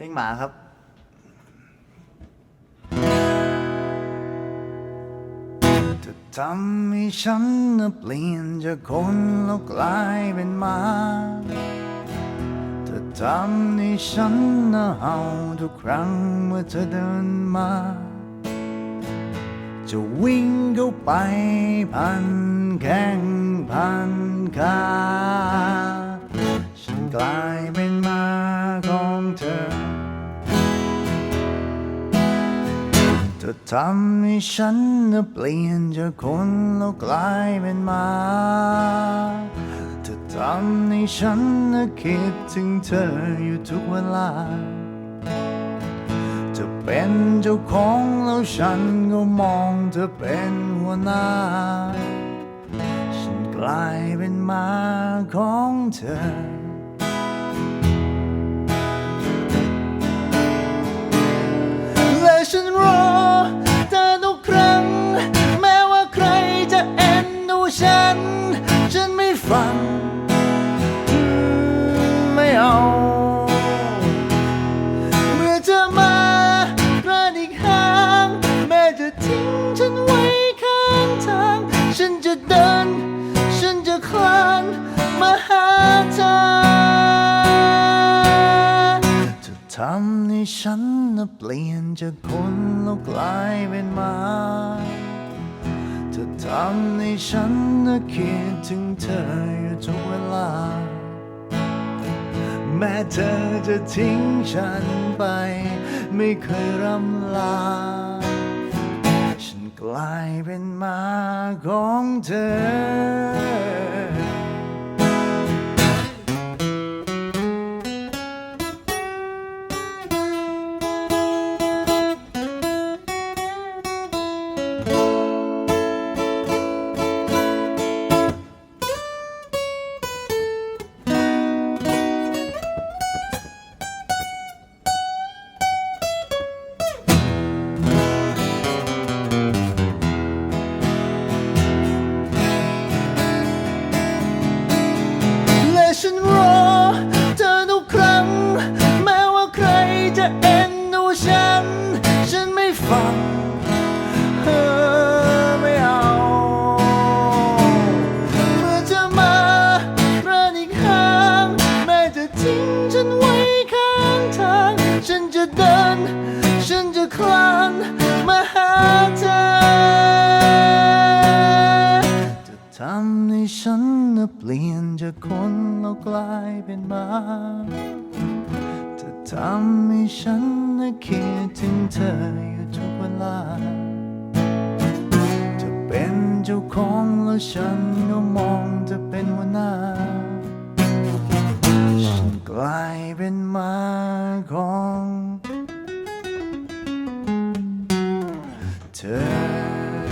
เพลงหมาครับจะทำให้ฉันเปลี่ยนจากคนแล้วกลายเป็นหมาเธอทำให้ฉันเห่าทุกครั้งเมื่อเธอเดินมา จะวิ่งเข้าไปพันแข้งพันขา เธอทำให้ฉันน่ะเปลี่ยนจากคนแล้วกลายเป็นหมา เธอทำให้ฉันน่ะคิดถึงเธออยู่ทุกเวลา จะเป็นเจ้าของแล้วฉันก็มองเธอเป็นหัวหน้า ฉันกลายเป็นหมาของเธอ ให้ฉันน่ะเปลี่ยนจากคนแล้วกลายเป็นหมาจะทำให้ฉันน่ะคิดถึงเธออยู่ทุกเวลา แม้เธอจะทิ้งฉันไป ไม่เคยรำลา ฉันกลายเป็นหมาของเธอ ฉันรอเธอทุกครั้ง แม้ว่าใครจะเอ็นดูฉัน ฉันไม่ฟังเออไม่เอา เมื่อเธอมากระดิกหาง แม้จะทิ้งฉันไว้ข้างทาง ฉันจะเดิน ฉันจะคลานมาหาเธอ ทำให้ฉันนเปลี่ยนจากคนเรากลายเป็นหมาเธอทำให้ฉันคิดถึงเธออยู่ทุกเวลาจะเป็นเจ้าของแล้วฉันก็มองจะเป็นหัวหน้า ฉันกลายเป็นหมาของเธอ